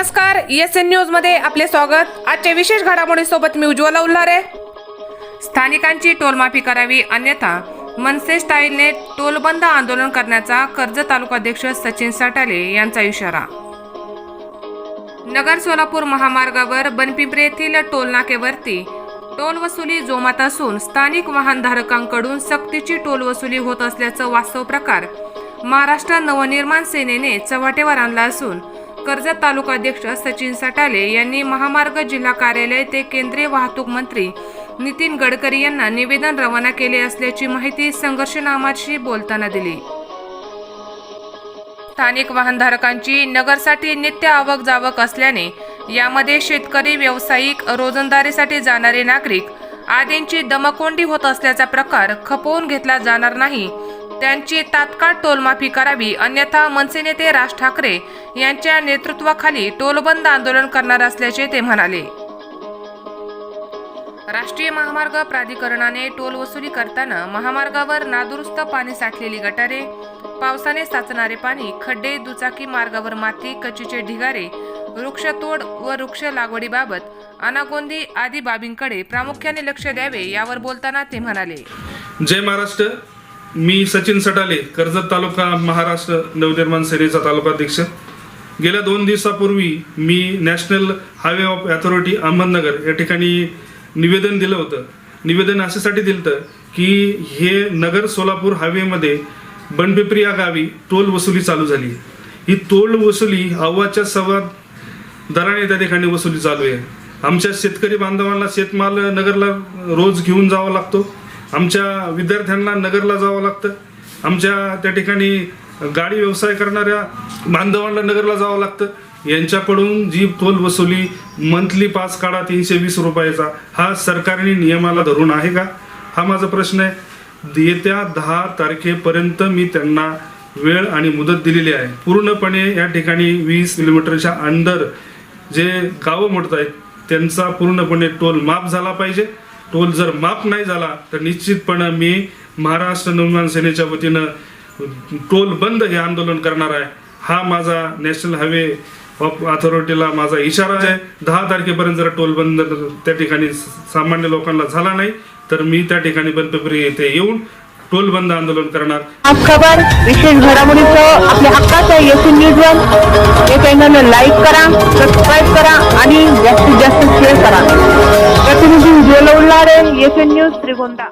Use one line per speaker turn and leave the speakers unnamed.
नमस्कार S N न्यूजमध्ये आपले स्वागत. आजच्या विशेष घडामोडीसोबत मी उज्ज्वला उल्हारे. स्थानिकांची टोलमाफी करावी अन्यथा मनसे स्टाईलने टोलबंद आंदोलन करण्याचा कर्जत तालुकाध्यक्ष सचिन साटाले यांचा इशारा. नगर सोलापूर महामार्गावर बनपिंपरी येथील टोलनाकेवरती टोल वसुली जोमात असून स्थानिक वाहनधारकांकडून सक्तीची टोल वसुली होत असल्याचं वास्तव प्रकार महाराष्ट्र नवनिर्माण सेनेने चव्हाटेवर आणला असून कर्जत तालुकाध्यक्ष सचिन सटाले यांनी महामार्ग जिल्हा कार्यालय ते केंद्रीय वाहतूक मंत्री नितीन गडकरी यांना निवेदन रवाना केले असल्याची माहिती संघर्षनामाशी बोलताना दिली. स्थानिक वाहनधारकांची नगरसाठी नित्य आवक जावक असल्याने यामध्ये शेतकरी व्यावसायिक रोजंदारीसाठी जाणारे नागरिक आदींची दमकोंडी होत असल्याचा प्रकार खपवून घेतला जाणार नाही. त्यांची तात्काळ टोलमाफी करावी अन्यथा मनसे नेते राज ठाकरे यांच्या नेतृत्वाखाली टोलबंद आंदोलन करणार असल्याचे ते म्हणाले. राष्ट्रीय महामार्ग प्राधिकरणाने टोल वसुली करताना महामार्गावर नादुरुस्त पाणी साठलेली गटारे पावसाने साचणारे पाणी खड्डे दुचाकी मार्गावर माती कचीचे ढिगारे वृक्षतोड व वृक्ष लागवडीबाबत अनागोंदी आदी बाबींकडे प्रामुख्याने लक्ष द्यावे यावर बोलताना ते म्हणाले.
जय महाराष्ट्र. मी सचिन सटाले कर्जत तालुका महाराष्ट्र नवनिर्माण सेनेचा तालुकाध्यक्ष. गेल्या दोन दिवसापूर्वी मी national highway of authority Ahmednagar या ठिकाणी निवेदन दिलं होतं. निवेदन अशासाठी दिलं होतं की हे नगर सोलापूर हायवेमध्ये बनपिपरी या गावी टोल वसुली चालू झाली ही टोल वसुली अव्वाच्या सव्वा दराने त्या ठिकाणी वसुली चालू आहे. आमच्या शेतकरी बांधवांना शेतमाल नगरला रोज घेऊन जावा लागतो. आमच्या विद्यार्थ्यांना नगरला जावं लागतं. आमच्या त्या ठिकाणी गाडी व्यवसाय करणाऱ्या बांधवांना नगरला जावं लागतं. यांच्याकडून जी टोल वसुली मंथली पास काढा तीनशे वीस रुपयाचा. हा सरकारने नियमाला धरून आहे का? हा माझा प्रश्न आहे. येत्या दहा तारखेपर्यंत मी त्यांना वेळ आणि मुदत दिलेली आहे. पूर्णपणे या ठिकाणी वीस किलोमीटरच्या अंडर जे गावं मोडत आहेत त्यांचा पूर्णपणे टोल माफ झाला पाहिजे. टोल जर माफ नाही झाला तर निश्चितपणे मी महाराष्ट्र निर्माण सेनेच्या वतीनं टोल बंद हे आंदोलन करणार आहे. हा माझा नॅशनल हायवे ऑफ अथॉरिटीला माझा इशारा आहे. दहा तारखेपर्यंत जर टोल बंद त्या ठिकाणी सामान्य लोकांना झाला नाही तर मी त्या ठिकाणी बंदपरी येथे येऊन टोल बंद आंदोलन करणार.
आज खबर विशेष घडामोडीचं आपल्या हक्काचं एस न्यूज वर हे चॅनल लाईक करा सबस्क्राईब करा आणि जास्तीत जास्त शेअर करा. प्रतिनिधी उज्ज्वल उल्हारे एस न्यूज त्रिगोंदा